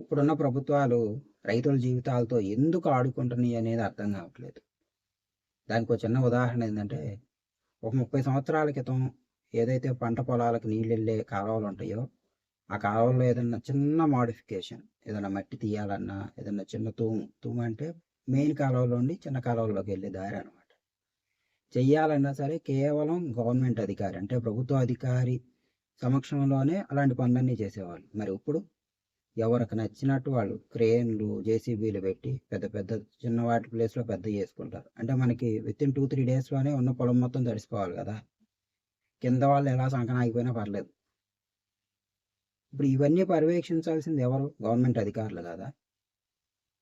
ఇప్పుడున్న ప్రభుత్వాలు రైతుల జీవితాలతో ఎందుకు ఆడుకుంటున్నాయి అనేది అర్థం కావట్లేదు. దానికి ఒక చిన్న ఉదాహరణ ఏంటంటే ఒక ముప్పై సంవత్సరాల క్రితం ఏదైతే పంట పొలాలకు నీళ్ళు వెళ్ళే కాలువలు ఉంటాయో ఆ కాలువలో ఏదన్నా చిన్న మాడిఫికేషన్ ఏదైనా మట్టి తీయాలన్నా ఏదైనా చిన్న తూము తూము అంటే మెయిన్ కాలువలోండి చిన్న కాలువలోకి వెళ్ళే దారి అనమాట చెయ్యాలన్నా సరే కేవలం గవర్నమెంట్ అధికారి అంటే ప్రభుత్వ అధికారి సమక్షంలోనే అలాంటి పనులన్నీ చేసేవాళ్ళు. మరి ఇప్పుడు ఎవరికి నచ్చినట్టు వాళ్ళు క్రేన్లు జేసీబీలు పెట్టి పెద్ద పెద్ద చిన్న వాటి ప్లేస్లో పెద్ద చేసుకుంటారు. అంటే మనకి విత్ ఇన్ టూ త్రీ డేస్లోనే ఉన్న పొలం మొత్తం తడిసిపోవాలి కదా. కింద వాళ్ళు ఎలా సంకనాగిపోయినా పర్లేదు. ఇప్పుడు ఇవన్నీ పర్యవేక్షించాల్సింది ఎవరు? గవర్నమెంట్ అధికారులు కదా.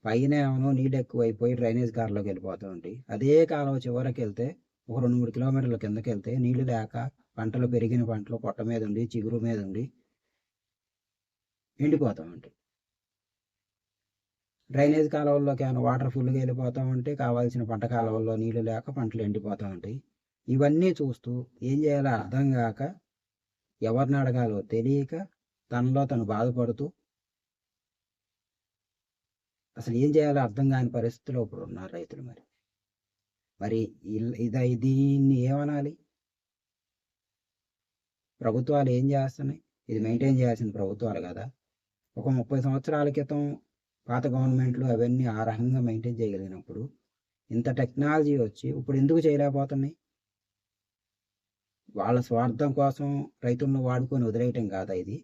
పైన ఏమో నీళ్ళు ఎక్కువైపోయి డ్రైనేజ్ కార్లోకి వెళ్ళిపోతూ ఉంటాయి అదే కాలువ చివరికి వెళ్తే ఒక రెండు మూడు కిలోమీటర్ల కిందకి వెళ్తే నీళ్ళు లేక పంటలు పెరిగిన పంటలు పొట్ట మీద ఉండి చిగురు మీద ఉండి ఎండిపోతూ ఉంటాయి డ్రైనేజ్ కాలువల్లోకి ఏమైనా వాటర్ ఫుల్గా వెళ్ళిపోతూ ఉంటే కావాల్సిన పంట కాలువల్లో నీళ్ళు లేక పంటలు ఎండిపోతూ ఉంటాయి ఇవన్నీ చూస్తూ ఏం చేయాలో అర్థం కాక ఎవరిని అడగాలో తెలియక తనలో తను బాధపడుతూ అసలు ఏం చేయాలో అర్థం కాని పరిస్థితిలో ఇప్పుడు ఉన్నారు రైతులు మరి. మరి ఇల్- ఇది దీన్ని ఏమనాలి? ప్రభుత్వాలు ఏం చేస్తున్నాయి? ఇది మెయింటైన్ చేయాల్సిన ప్రభుత్వాలు కదా. ఒక ముప్పై సంవత్సరాల క్రితం పాత గవర్నమెంట్లు అవన్నీ ఆ రకంగా మెయింటైన్ చేయగలిగినప్పుడు ఇంత టెక్నాలజీ వచ్చి ఇప్పుడు ఎందుకు చేయలేకపోతున్నాయి? వాళ్ళ స్వార్థం కోసం రైతులను వాడుకొని వదిలేయటం కాదా ఇది?